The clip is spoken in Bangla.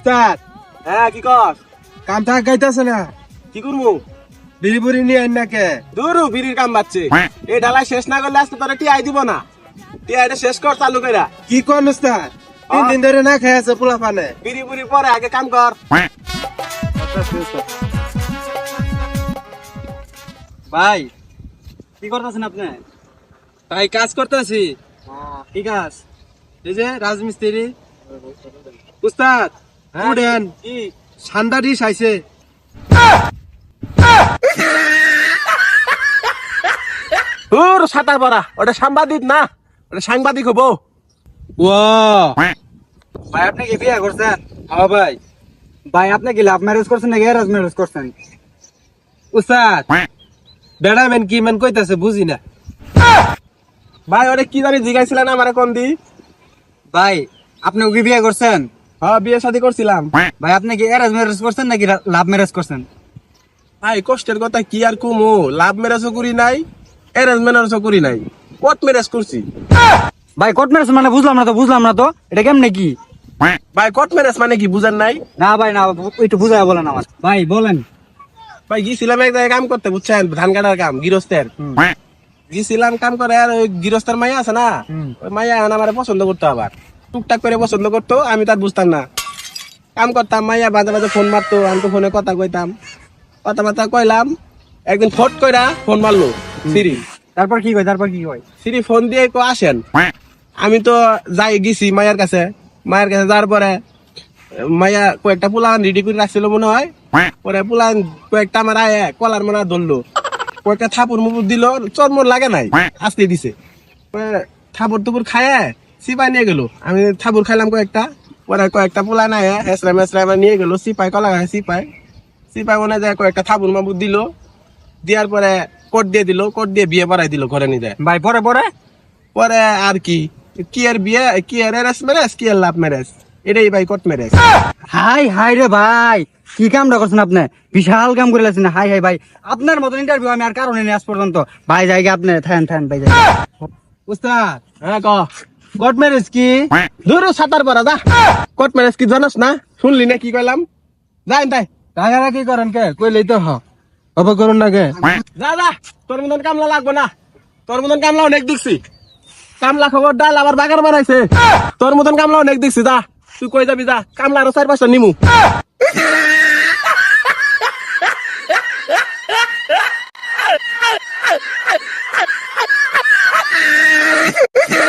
উস্তাদ হ্যাঁ কি কস? কাম থাক গাইতেছে না। কি করব? বিড়ি বুড়ি নিয়ে আন নাকে। দূরু বিড়ির কাম বাচ্ছে এই ঢালাই শেষ না করলে আজকে তোরা টিআই দিব না। টিআই শেষ কর চালু কইরা। কি কোন উস্তাদ তিন দিন ধরে না খেয়ে আছে পোলা পানে। বিড়ি বুড়ি পরে আগে কাম কর। ভাই কি করতেছেন আপনি? ভাই কাজ করতেছি। ঠিক আছে এই যে রাজমিস্ত্রি। উস্তাদ উঠেন কি? ঠান্ডা ডিশ আইছে। দূর সাঁতার পড়া। ওটা সাংবাদিক না? ওটা সাংবাদিক হব। ভাই আপনি কি বিয়ে করছেন? হ্যাঁ ভাই। ভাই আপনি কি লাভ ম্যারেজ করছেন নাকি অ্যারেঞ্জ ম্যারেজ করছেন? উস্তাদ। বেড়া মেন কি মেন কইতাছে বুঝি না। ভাই ওটা কি জানি জিগাইছিলেন আমারে কোন দি? ভাই আপনি কি বিয়ে করছেন? হ্যাঁ বিয়ে শাদী করছিলাম। ভাই আপনি কি অ্যারেঞ্জ ম্যারেজ করছেন নাকি লাভ ম্যারেজ করছেন? ভাই কষ্টের কথা কি আর কুমু? লাভ ম্যারেজও করি নাই অ্যারেঞ্জ ম্যারেজও করি নাই। কোর্ট ম্যারেজ করছি? ভাই কোর্ট ম্যারেজ মানে বুঝলাম না তো বুঝলাম না তো। এটা কেমনে কি? ভাই কোর্ট ম্যারেজ মানে কি বুঝেন নাই? না ভাই না একটু বুঝায় বলেন আমার। ভাই বলেন। ভাই গিয়েছিলাম এক জায়গায় কাম করতে বুঝছেন? ধান কাটার কাম গৃহস্থের। গিয়েছিলাম কাম করে আর ওই গৃহস্থের মাইয়া আছে না? ওই মাইয়া আমার পছন্দ করতো আবার। টুকটাক করে পছন্দ করতো আমি তার বুঝতাম না। কাম করতাম মাইয়া মাঝে মাঝে ফোন মারতো আমি তো ফোনে কথা কইতাম। কথাবার্তা কইলাম একদিন ফট কইরা ফোন মারলো সিরি তারপর কি কয় তারপর কি কয়? সিরি ফোন দিয়ে কো আসেন। আমি তো যাই গেছি মায়ের কাছে। মায়ের কাছে যাওয়ার পরে মাইয়া কয়েকটা পোলান রেডি করে রাখছিল মনে হয়। পরে পোলান কয়েকটা আমার আয় কলার মনে ধরলো। কয়েকটা থাপুর মুপুর দিল চর্মর লাগে নাই আসতে দিছে। পরে থাপুর টুপুর খায় সিপাই নিয়ে গেল। আমি থাপুর খাইলাম কয়েকটা পরে কয়েকটা পোলা নাই হেসরাম হেসরাম নিয়ে গেল সিপাই কলা খায় সিপাই সিপাই মনে যায় কয়েকটা থাপুর মাপুর দিল। দেওয়ার পরে কোট দিয়ে দিল কোট দিয়ে বিয়ে পড়াই দিল ঘরে নিয়ে যায়। ভাই পরে পরে? পরে আর কি কি আর বিয়ে কি আর এরেস ম্যারেজ কি আর লাভ ম্যারেজ? এটাই ভাই কোর্ট ম্যারেজ। হাই হাই রে ভাই কি কামটা করছেন আপনি? বিশাল কাম করে লাগছেন হাই হাই ভাই। আপনার মতন ইন্টারভিউ আমি আর কারণে নিয়ে আজ পর্যন্ত। ভাই জায়গা আপনি থাকেন থাকেন ভাই জায়গা। উস্তাদ হ্যাঁ ক। কোর্ট ম্যারেজ কি? ধরো সাতার পরা যা। কোর্ট ম্যারেজ কি জানাস না? শুনলি না কি কইলাম? যাই তাই টাকা কি করেন কে? কইলেই তো হ করুন না কে যা যা। তোর মতন কামলা লাগবো না। তোর মতন কামলা অনেক দেখছি। কামলা খবর ডাল আবার বাগার বানাইছে তোর মতন কামলা অনেক দেখছি যা। তুই কই যাবি যা। কামলা আরও চার পাঁচটা নিমু।